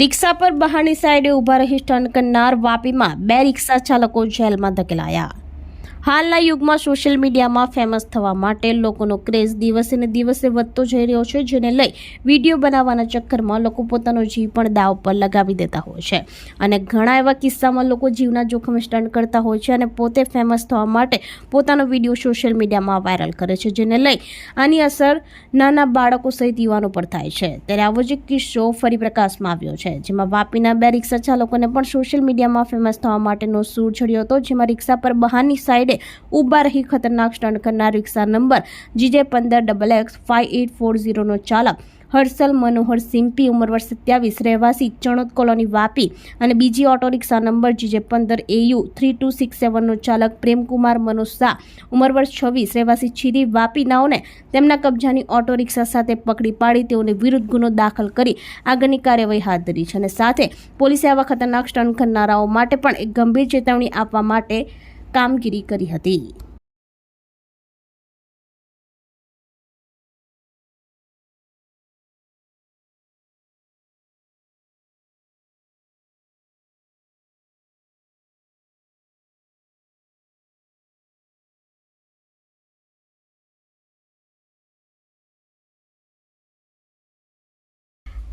રિક્ષા પર બહારની સાઈડે ઊભા રહી સ્ટન્ટ કરનાર વાપીમાં બે રિક્ષા ચાલકો જેલમાં ધકેલાયા. હાલના યુગમાં સોશિયલ મીડિયામાં ફેમસ થવા માટે લોકોનો ક્રેઝ દિવસે ને દિવસે વધતો જઈ રહ્યો છે, જેને લઈ વીડિયો બનાવવાના ચક્કરમાં લોકો પોતાનો જીવ પણ દાવ પર લગાવી દેતા હોય છે. અને ઘણા એવા કિસ્સામાં લોકો જીવના જોખમે સ્ટન્ટ કરતા હોય છે અને પોતે ફેમસ થવા માટે પોતાનો વીડિયો સોશિયલ મીડિયામાં વાયરલ કરે છે, જેને લઈ આની અસર નાના બાળકો સહિત યુવાનો પર થાય છે. ત્યારે આવો જ એક કિસ્સો ફરી પ્રકાશમાં આવ્યો છે, જેમાં વાપીના બે રિક્ષા ચાલકોને પણ સોશિયલ મીડિયામાં ફેમસ થવા માટેનો સૂર ચડ્યો હતો, જેમાં રિક્ષા પર બહારની સાઈડે ઊભા રહી ખતરનાક સ્ટન્ટ કરનાર રિક્ષા નંબર જીજે પંદર double X five eight four ઝીરોનો ચાલક, હર્ષલ મનોહર સિમ્પી ઉંમર વર્ષ સત્યાવીસ, રહેવાસી ચણોદ કોલોની વાપી અને બીજી ઓટો રિક્ષા નંબર જીજે પંદર એયુ થ્રી ટુ સિક્સ સેવનનો ચાલક પ્રેમકુમાર મનોજ શાહ, ઉંમર વર્ષ છવ્વીસ, રહેવાસી છીરી વાપી નાઓને તેમના કબજાની ઓટો રિક્ષા સાથે પકડી પાડી તેઓને વિરુદ્ધ ગુનો દાખલ કરી આગળની કાર્યવાહી હાથ ધરી છે. અને સાથે પોલીસે આવા ખતરનાક સ્ટન્ટ કરનારાઓ માટે પણ એક ગંભીર ચેતવણી આપવા માટે કામગીરી કરી હતી.